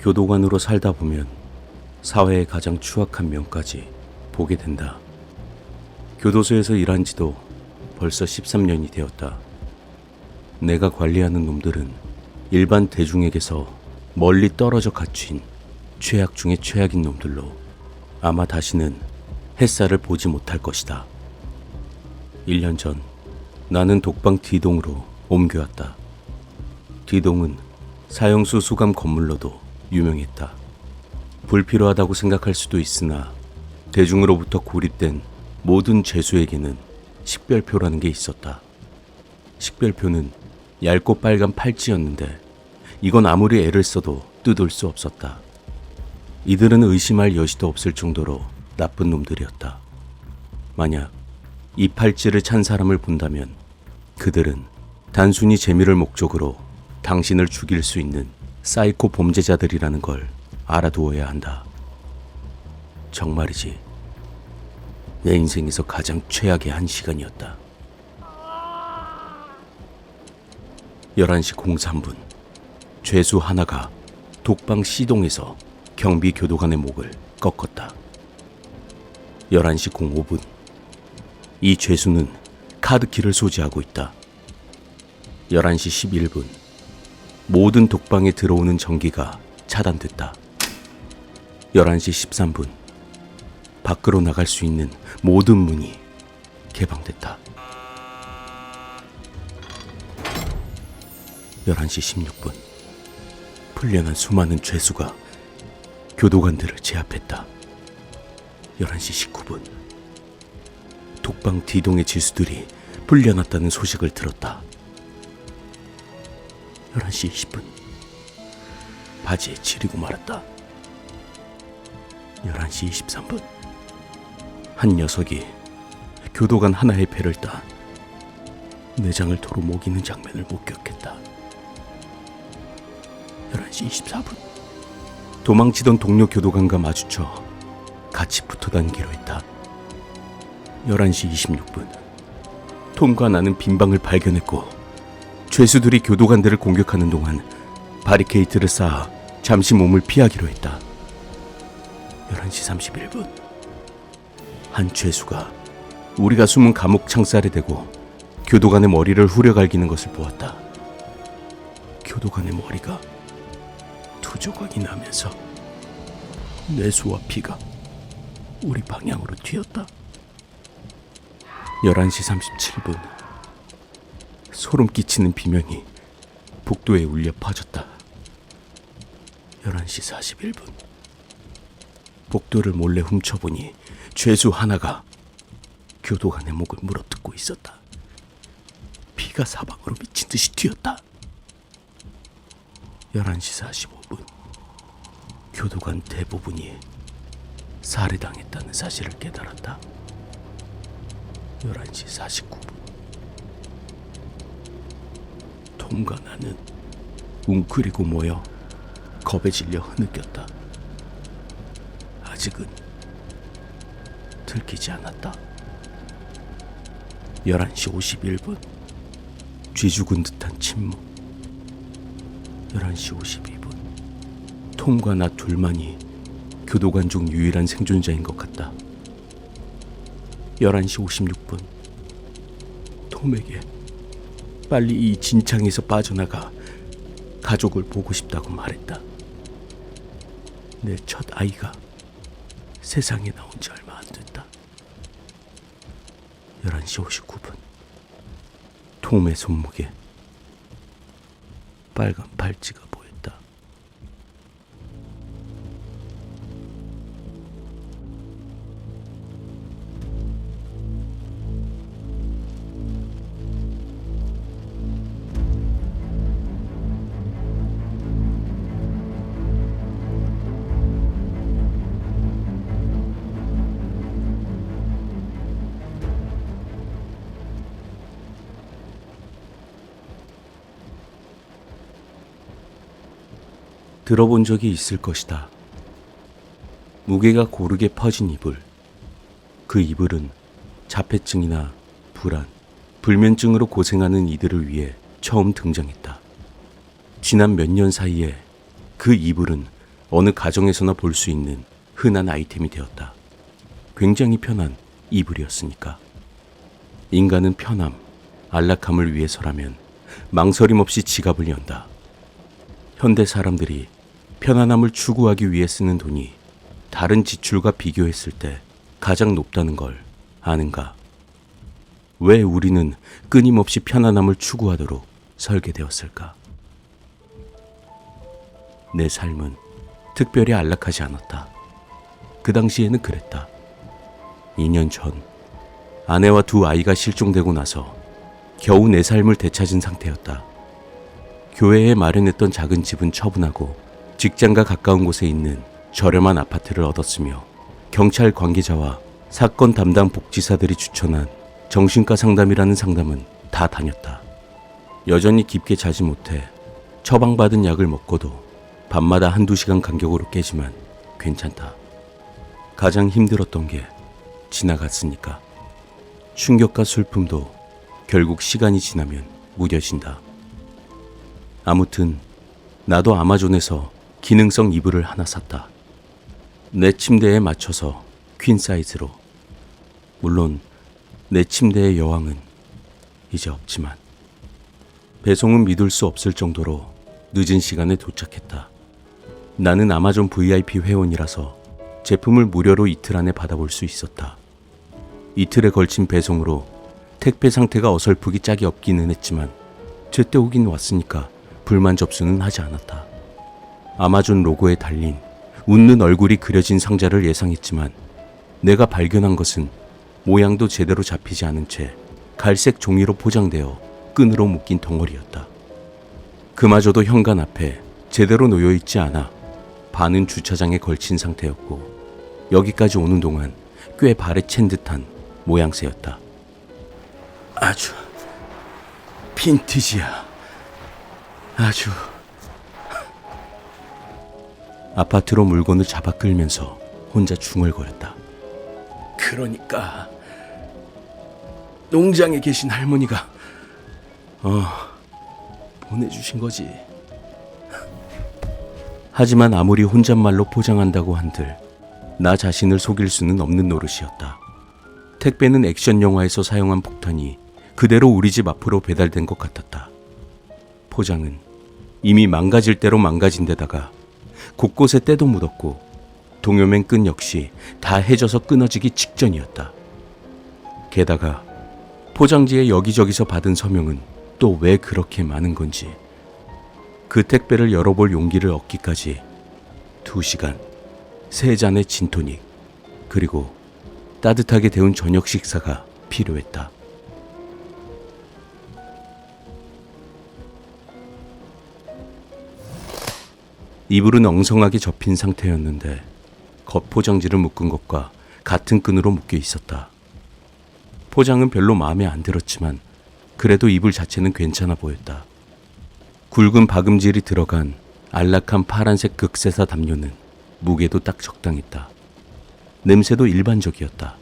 교도관으로 살다 보면 사회의 가장 추악한 면까지 보게 된다. 교도소에서 일한 지도 벌써 13년이 되었다. 내가 관리하는 놈들은 일반 대중에게서 멀리 떨어져 갇힌 최악 중의 최악인 놈들로 아마 다시는 햇살을 보지 못할 것이다. 1년 전 나는 독방 D동으로 옮겨왔다. D동은 사형수 수감 건물로도 유명했다. 불필요하다고 생각할 수도 있으나 대중으로부터 고립된 모든 죄수에게는 식별표라는 게 있었다. 식별표는 얇고 빨간 팔찌였는데 이건 아무리 애를 써도 뜯을 수 없었다. 이들은 의심할 여지도 없을 정도로 나쁜 놈들이었다. 만약 이 팔찌를 찬 사람을 본다면 그들은 단순히 재미를 목적으로 당신을 죽일 수 있는 사이코 범죄자들이라는 걸 알아두어야 한다. 정말이지. 내 인생에서 가장 최악의 한 시간이었다. 11시 03분. 죄수 하나가 독방 C동에서 경비 교도관의 목을 꺾었다. 11시 05분. 이 죄수는 카드키를 소지하고 있다. 11시 11분. 모든 독방에 들어오는 전기가 차단됐다. 11시 13분. 밖으로 나갈 수 있는 모든 문이 개방됐다. 11시 16분. 풀려난 수많은 죄수가 교도관들을 제압했다. 11시 19분. 독방 D동의 지수들이 풀려났다는 소식을 들었다. 11시 20분. 바지에 지리고 말았다. 11시 23분. 한 녀석이 교도관 하나의 배를 따 내장을 도로 먹이는 장면을 목격했다. 11시 24분. 도망치던 동료 교도관과 마주쳐 같이 붙어 다니기로 했다. 11시 26분. 톰과 나는 빈방을 발견했고 죄수들이 교도관들을 공격하는 동안 바리케이트를 쌓아 잠시 몸을 피하기로 했다. 11시 31분. 한 죄수가 우리가 숨은 감옥 창살에 대고 교도관의 머리를 후려갈기는 것을 보았다. 교도관의 머리가 두 조각이 나면서 뇌수와 피가 우리 방향으로 튀었다. 11시 37분. 소름 끼치는 비명이 복도에 울려 퍼졌다. 11시 41분. 복도를 몰래 훔쳐보니 죄수 하나가 교도관의 목을 물어뜯고 있었다. 피가 사방으로 미친 듯이 튀었다. 11시 45분. 교도관 대부분이 살해당했다는 사실을 깨달았다. 11시 49분. 톰과 나는 웅크리고 모여 겁에 질려 흐느꼈다. 아직은 들키지 않았다. 11시 51분. 쥐 죽은 듯한 침묵. 11시 52분. 톰과 나 둘만이 교도관 중 유일한 생존자인 것 같다. 11시 56분. 톰에게 빨리 이 진창에서 빠져나가 가족을 보고 싶다고 말했다. 내 첫 아이가 세상에 나온 지 얼마 안 됐다. 11시 59분. 톰의 손목에 빨간 팔찌가 들어본 적이 있을 것이다. 무게가 고르게 퍼진 이불. 그 이불은 자폐증이나 불안, 불면증으로 고생하는 이들을 위해 처음 등장했다. 지난 몇 년 사이에 그 이불은 어느 가정에서나 볼 수 있는 흔한 아이템이 되었다. 굉장히 편한 이불이었으니까. 인간은 편함, 안락함을 위해서라면 망설임 없이 지갑을 연다. 현대 사람들이 편안함을 추구하기 위해 쓰는 돈이 다른 지출과 비교했을 때 가장 높다는 걸 아는가? 왜 우리는 끊임없이 편안함을 추구하도록 설계되었을까? 내 삶은 특별히 안락하지 않았다. 그 당시에는 그랬다. 2년 전 아내와 두 아이가 실종되고 나서 겨우 내 삶을 되찾은 상태였다. 교회에 마련했던 작은 집은 처분하고 직장과 가까운 곳에 있는 저렴한 아파트를 얻었으며 경찰 관계자와 사건 담당 복지사들이 추천한 정신과 상담이라는 상담은 다 다녔다. 여전히 깊게 자지 못해 처방받은 약을 먹고도 밤마다 한두 시간 간격으로 깨지만 괜찮다. 가장 힘들었던 게 지나갔으니까. 충격과 슬픔도 결국 시간이 지나면 무뎌진다. 아무튼 나도 아마존에서 기능성 이불을 하나 샀다. 내 침대에 맞춰서 퀸 사이즈로. 물론 내 침대의 여왕은 이제 없지만 배송은 믿을 수 없을 정도로 늦은 시간에 도착했다. 나는 아마존 VIP 회원이라서 제품을 무료로 이틀 안에 받아볼 수 있었다. 이틀에 걸친 배송으로 택배 상태가 어설프기 짝이 없기는 했지만 제때 오긴 왔으니까 불만 접수는 하지 않았다. 아마존 로고에 달린 웃는 얼굴이 그려진 상자를 예상했지만 내가 발견한 것은 모양도 제대로 잡히지 않은 채 갈색 종이로 포장되어 끈으로 묶인 덩어리였다. 그마저도 현관 앞에 제대로 놓여 있지 않아 반은 주차장에 걸친 상태였고 여기까지 오는 동안 꽤 발에 챈 듯한 모양새였다. 아주 빈티지야. 아주 아파트로 물건을 잡아 끌면서 혼자 중얼거렸다. 그러니까 농장에 계신 할머니가 어 보내주신 거지. 하지만 아무리 혼잣말로 포장한다고 한들 나 자신을 속일 수는 없는 노릇이었다. 택배는 액션 영화에서 사용한 폭탄이 그대로 우리 집 앞으로 배달된 것 같았다. 포장은 이미 망가질 대로 망가진 데다가 곳곳에 때도 묻었고 동요맨 끈 역시 다 해져서 끊어지기 직전이었다. 게다가 포장지에 여기저기서 받은 서명은 또 왜 그렇게 많은 건지 그 택배를 열어볼 용기를 얻기까지 두 시간, 세 잔의 진토닉, 그리고 따뜻하게 데운 저녁 식사가 필요했다. 이불은 엉성하게 접힌 상태였는데 겉포장지를 묶은 것과 같은 끈으로 묶여 있었다. 포장은 별로 마음에 안 들었지만 그래도 이불 자체는 괜찮아 보였다. 굵은 박음질이 들어간 안락한 파란색 극세사 담요는 무게도 딱 적당했다. 냄새도 일반적이었다.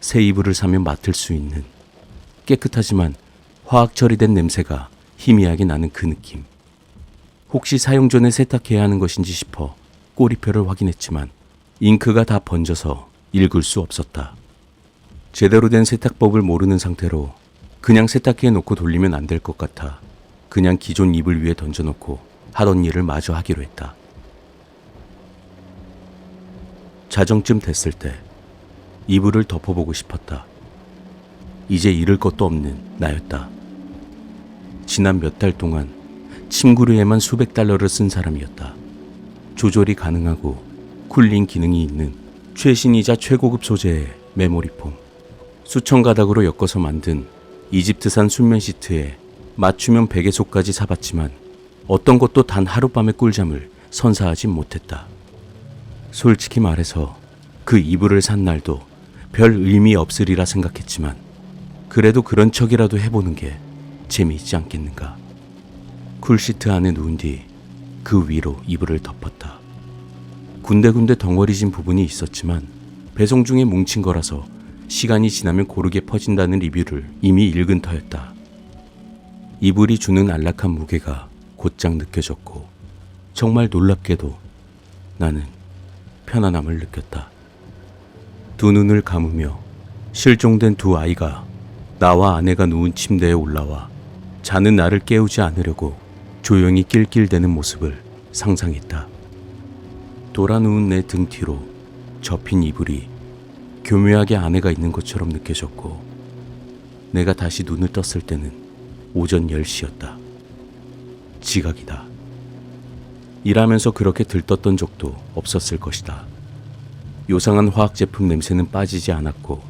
새 이불을 사면 맡을 수 있는 깨끗하지만 화학 처리된 냄새가 희미하게 나는 그 느낌. 혹시 사용 전에 세탁해야 하는 것인지 싶어 꼬리표를 확인했지만 잉크가 다 번져서 읽을 수 없었다. 제대로 된 세탁법을 모르는 상태로 그냥 세탁기에 놓고 돌리면 안 될 것 같아 그냥 기존 이불 위에 던져놓고 하던 일을 마저 하기로 했다. 자정쯤 됐을 때 이불을 덮어보고 싶었다. 이제 잃을 것도 없는 나였다. 지난 몇 달 동안 침구류에만 수백 달러를 쓴 사람이었다. 조절이 가능하고 쿨링 기능이 있는 최신이자 최고급 소재의 메모리폼. 수천 가닥으로 엮어서 만든 이집트산 순면 시트에 맞춤형 베개속까지 사봤지만 어떤 것도 단 하룻밤의 꿀잠을 선사하지 못했다. 솔직히 말해서 그 이불을 산 날도 별 의미 없으리라 생각했지만 그래도 그런 척이라도 해보는 게 재미있지 않겠는가. 쿨시트 안에 누운 뒤 그 위로 이불을 덮었다. 군데군데 덩어리진 부분이 있었지만 배송 중에 뭉친 거라서 시간이 지나면 고르게 퍼진다는 리뷰를 이미 읽은 터였다. 이불이 주는 안락한 무게가 곧장 느껴졌고 정말 놀랍게도 나는 편안함을 느꼈다. 두 눈을 감으며 실종된 두 아이가 나와 아내가 누운 침대에 올라와 자는 나를 깨우지 않으려고 조용히 낄낄대는 모습을 상상했다. 돌아 누운 내 등 뒤로 접힌 이불이 교묘하게 아내가 있는 것처럼 느껴졌고 내가 다시 눈을 떴을 때는 오전 10시였다. 지각이다. 일하면서 그렇게 들떴던 적도 없었을 것이다. 요상한 화학 제품 냄새는 빠지지 않았고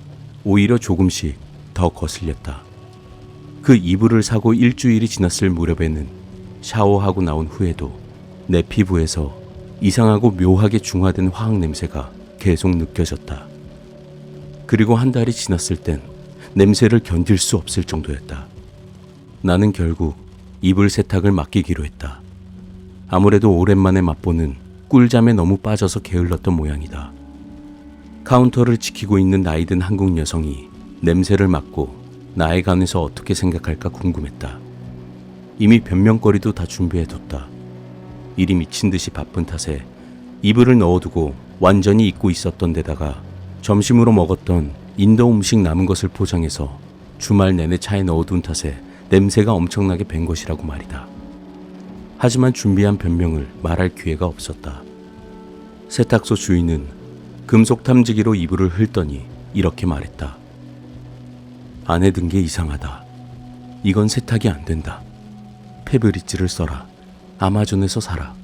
오히려 조금씩 더 거슬렸다. 그 이불을 사고 일주일이 지났을 무렵에는 샤워하고 나온 후에도 내 피부에서 이상하고 묘하게 중화된 화학 냄새가 계속 느껴졌다. 그리고 한 달이 지났을 땐 냄새를 견딜 수 없을 정도였다. 나는 결국 이불 세탁을 맡기기로 했다. 아무래도 오랜만에 맛보는 꿀잠에 너무 빠져서 게을렀던 모양이다. 카운터를 지키고 있는 나이든 한국 여성이 냄새를 맡고 나의 간에서 어떻게 생각할까 궁금했다. 이미 변명거리도 다 준비해뒀다. 일이 미친 듯이 바쁜 탓에 이불을 넣어두고 완전히 잊고 있었던 데다가 점심으로 먹었던 인도 음식 남은 것을 포장해서 주말 내내 차에 넣어둔 탓에 냄새가 엄청나게 밴 것이라고 말이다. 하지만 준비한 변명을 말할 기회가 없었다. 세탁소 주인은 금속 탐지기로 이불을 훑더니 이렇게 말했다. 안에 든 게 이상하다. 이건 세탁이 안 된다. 페브리즈를 써라. 아마존에서 사라.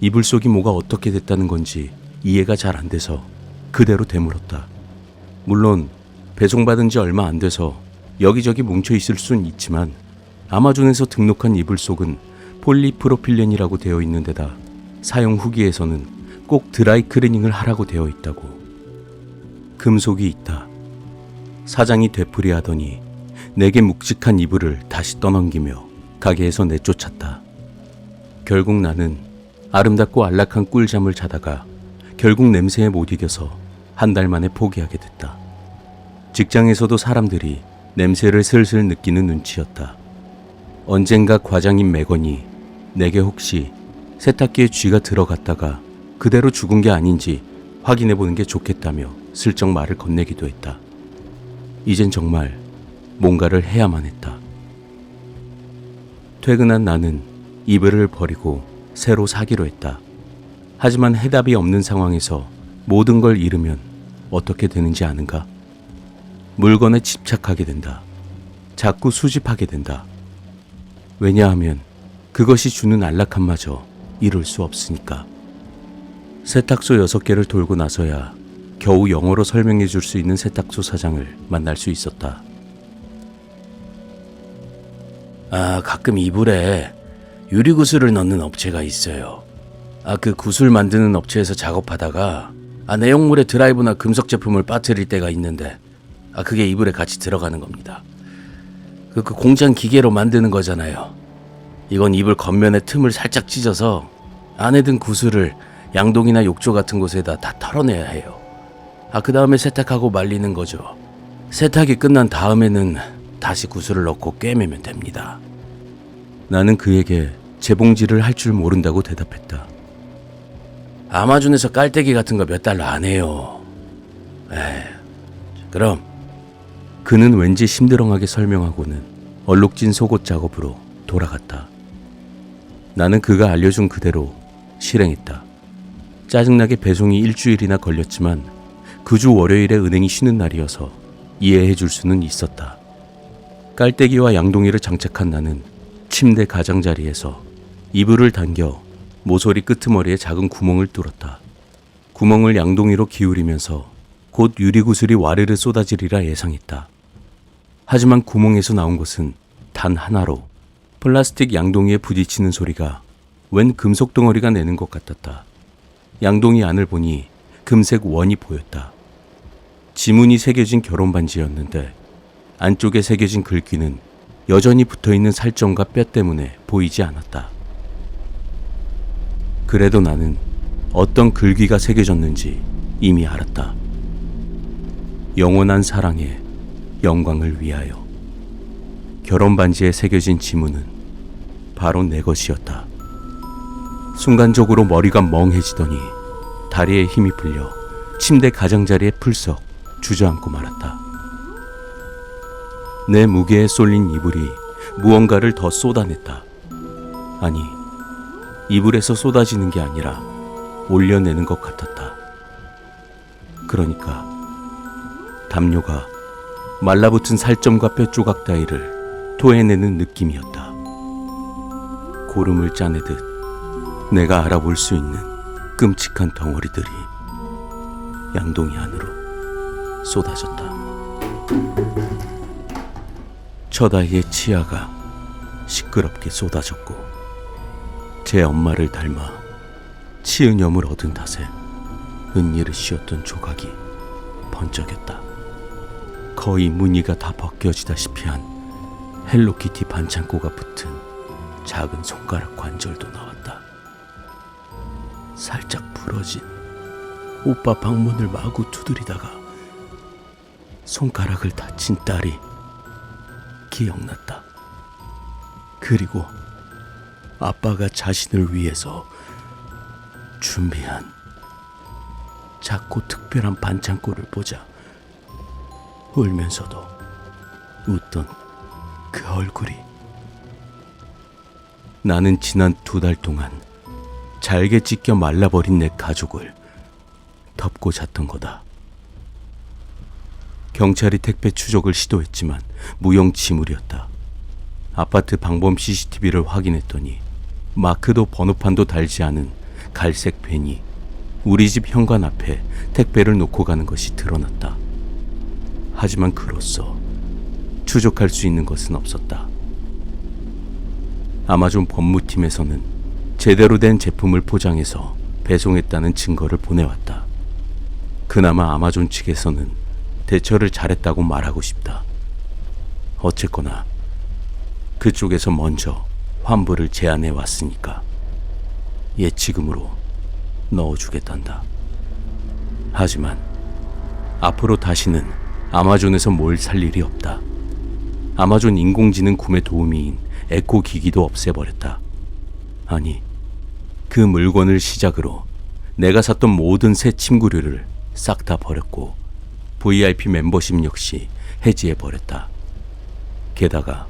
이불 속이 뭐가 어떻게 됐다는 건지 이해가 잘 안 돼서 그대로 되물었다. 물론 배송받은 지 얼마 안 돼서 여기저기 뭉쳐 있을 순 있지만 아마존에서 등록한 이불 속은 폴리프로필렌이라고 되어 있는 데다 사용 후기에서는 꼭 드라이 클리닝을 하라고 되어 있다고. 금속이 있다. 사장이 되풀이하더니 내게 묵직한 이불을 다시 떠넘기며 가게에서 내쫓았다. 결국 나는 아름답고 안락한 꿀잠을 자다가 결국 냄새에 못 이겨서 한 달 만에 포기하게 됐다. 직장에서도 사람들이 냄새를 슬슬 느끼는 눈치였다. 언젠가 과장인 매건이 내게 혹시 세탁기에 쥐가 들어갔다가 그대로 죽은 게 아닌지 확인해 보는 게 좋겠다며 슬쩍 말을 건네기도 했다. 이젠 정말 뭔가를 해야만 했다. 퇴근한 나는 이불을 버리고 새로 사기로 했다. 하지만 해답이 없는 상황에서 모든 걸 잃으면 어떻게 되는지 아는가? 물건에 집착하게 된다. 자꾸 수집하게 된다. 왜냐하면 그것이 주는 안락함마저 이룰 수 없으니까. 세탁소 여섯 개를 돌고 나서야 겨우 영어로 설명해 줄 수 있는 세탁소 사장을 만날 수 있었다. 아, 가끔 이불에 유리 구슬을 넣는 업체가 있어요. 아, 그 구슬 만드는 업체에서 작업하다가 아, 내용물에 드라이브나 금속 제품을 빠뜨릴 때가 있는데 아, 그게 이불에 같이 들어가는 겁니다. 그, 그 공장 기계로 만드는 거잖아요. 이건 이불 겉면에 틈을 살짝 찢어서 안에 든 구슬을 양동이나 욕조 같은 곳에다 다 털어내야 해요. 아, 그 다음에 세탁하고 말리는 거죠. 세탁이 끝난 다음에는 다시 구슬을 넣고 꿰매면 됩니다. 나는 그에게 재봉질을 할 줄 모른다고 대답했다. 아마존에서 깔때기 같은 거 몇 달러 안 해요. 에 그럼 그는 왠지 심드렁하게 설명하고는 얼룩진 속옷 작업으로 돌아갔다. 나는 그가 알려준 그대로 실행했다. 짜증나게 배송이 일주일이나 걸렸지만 그 주 월요일에 은행이 쉬는 날이어서 이해해 줄 수는 있었다. 깔때기와 양동이를 장착한 나는 침대 가장자리에서 이불을 당겨 모서리 끄트머리에 작은 구멍을 뚫었다. 구멍을 양동이로 기울이면서 곧 유리구슬이 와르르 쏟아지리라 예상했다. 하지만 구멍에서 나온 것은 단 하나로 플라스틱 양동이에 부딪히는 소리가 웬 금속 덩어리가 내는 것 같았다. 양동이 안을 보니 금색 원이 보였다. 지문이 새겨진 결혼 반지였는데 안쪽에 새겨진 글귀는 여전히 붙어 있는 살점과 뼈 때문에 보이지 않았다. 그래도 나는 어떤 글귀가 새겨졌는지 이미 알았다. 영원한 사랑에 영광을 위하여. 결혼 반지에 새겨진 지문은 바로 내 것이었다. 순간적으로 머리가 멍해지더니 다리에 힘이 풀려 침대 가장자리에 풀썩 주저앉고 말았다. 내 무게에 쏠린 이불이 무언가를 더 쏟아냈다. 아니, 이불에서 쏟아지는 게 아니라 올려내는 것 같았다. 그러니까 담요가 말라붙은 살점과 뼈 조각 따위를 토해내는 느낌이었다. 고름을 짜내듯 내가 알아볼 수 있는 끔찍한 덩어리들이 양동이 안으로 쏟아졌다. 첫 아이의 치아가 시끄럽게 쏟아졌고 제 엄마를 닮아 치은염을 얻은 탓에 은예를 씌웠던 조각이 번쩍였다. 거의 무늬가 다 벗겨지다시피 한 헬로키티 반창고가 붙은 작은 손가락 관절도 나왔다. 살짝 부러진 오빠 방문을 마구 두드리다가 손가락을 다친 딸이 기억났다. 그리고 아빠가 자신을 위해서 준비한 작고 특별한 반창고를 보자 울면서도 웃던 그 얼굴이 나는 지난 두 달 동안 잘게 찢겨 말라버린 내 가족을 덮고 잤던 거다. 경찰이 택배 추적을 시도했지만 무용지물이었다. 아파트 방범 CCTV를 확인했더니 마크도 번호판도 달지 않은 갈색 밴이 우리 집 현관 앞에 택배를 놓고 가는 것이 드러났다. 하지만 그로써 추적할 수 있는 것은 없었다. 아마존 법무팀에서는 제대로 된 제품을 포장해서 배송했다는 증거를 보내왔다. 그나마 아마존 측에서는 대처를 잘했다고 말하고 싶다. 어쨌거나 그쪽에서 먼저 환불을 제안해 왔으니까 예치금으로 넣어주겠단다. 하지만 앞으로 다시는 아마존에서 뭘 살 일이 없다. 아마존 인공지능 구매 도우미인 에코 기기도 없애버렸다. 아니, 그 물건을 시작으로 내가 샀던 모든 새 침구류를 싹 다 버렸고 VIP 멤버십 역시 해지해 버렸다. 게다가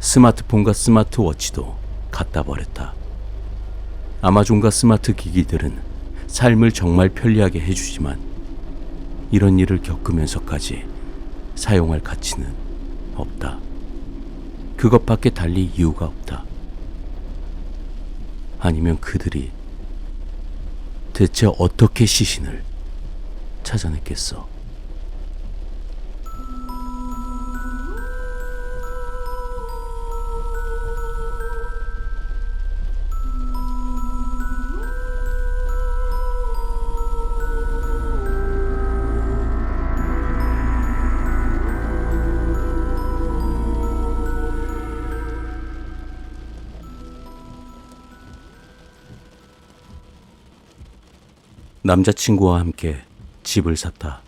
스마트폰과 스마트워치도 갖다 버렸다. 아마존과 스마트 기기들은 삶을 정말 편리하게 해주지만 이런 일을 겪으면서까지 사용할 가치는 없다. 그것밖에 달리 이유가 없다. 아니면 그들이 대체 어떻게 시신을 찾아냈겠어? 남자친구와 함께 집을 샀다.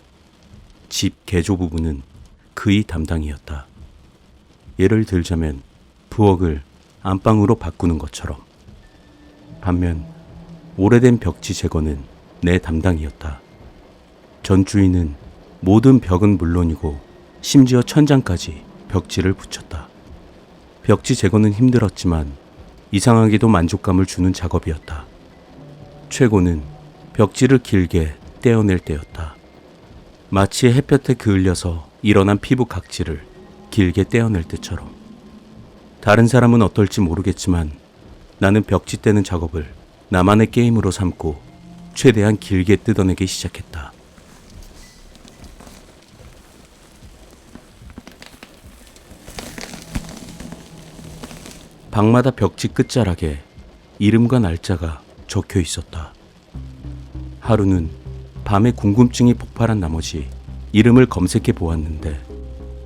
집 개조 부분은 그의 담당이었다. 예를 들자면 부엌을 안방으로 바꾸는 것처럼. 반면 오래된 벽지 제거는 내 담당이었다. 전 주인은 모든 벽은 물론이고 심지어 천장까지 벽지를 붙였다. 벽지 제거는 힘들었지만 이상하게도 만족감을 주는 작업이었다. 최고는 벽지를 길게 떼어낼 때였다. 마치 햇볕에 그을려서 일어난 피부 각질을 길게 떼어낼 때처럼. 다른 사람은 어떨지 모르겠지만 나는 벽지 떼는 작업을 나만의 게임으로 삼고 최대한 길게 뜯어내기 시작했다. 방마다 벽지 끝자락에 이름과 날짜가 적혀 있었다. 하루는 밤에 궁금증이 폭발한 나머지 이름을 검색해 보았는데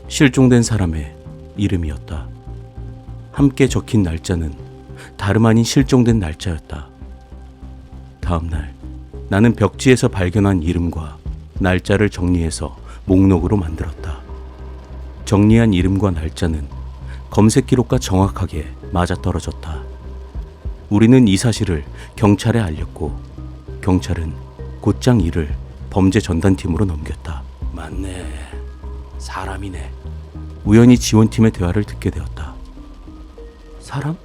실종된 사람의 이름이었다. 함께 적힌 날짜는 다름 아닌 실종된 날짜였다. 다음 날 나는 벽지에서 발견한 이름과 날짜를 정리해서 목록으로 만들었다. 정리한 이름과 날짜는 검색 기록과 정확하게 맞아떨어졌다. 우리는 이 사실을 경찰에 알렸고 경찰은 곧장 일을 범죄 전단팀으로 넘겼다. 맞네. 사람이네. 우연히 지원팀의 대화를 듣게 되었다. 사람?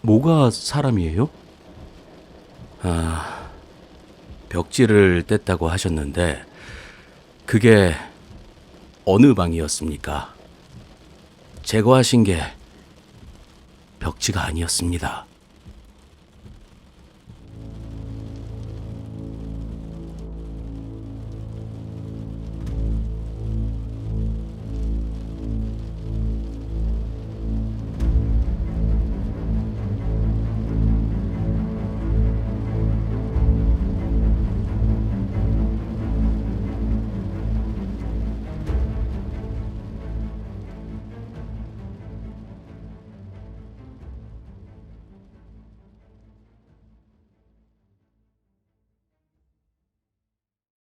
뭐가 사람이에요? 아, 벽지를 뗐다고 하셨는데 그게 어느 방이었습니까? 제거하신 게 벽지가 아니었습니다.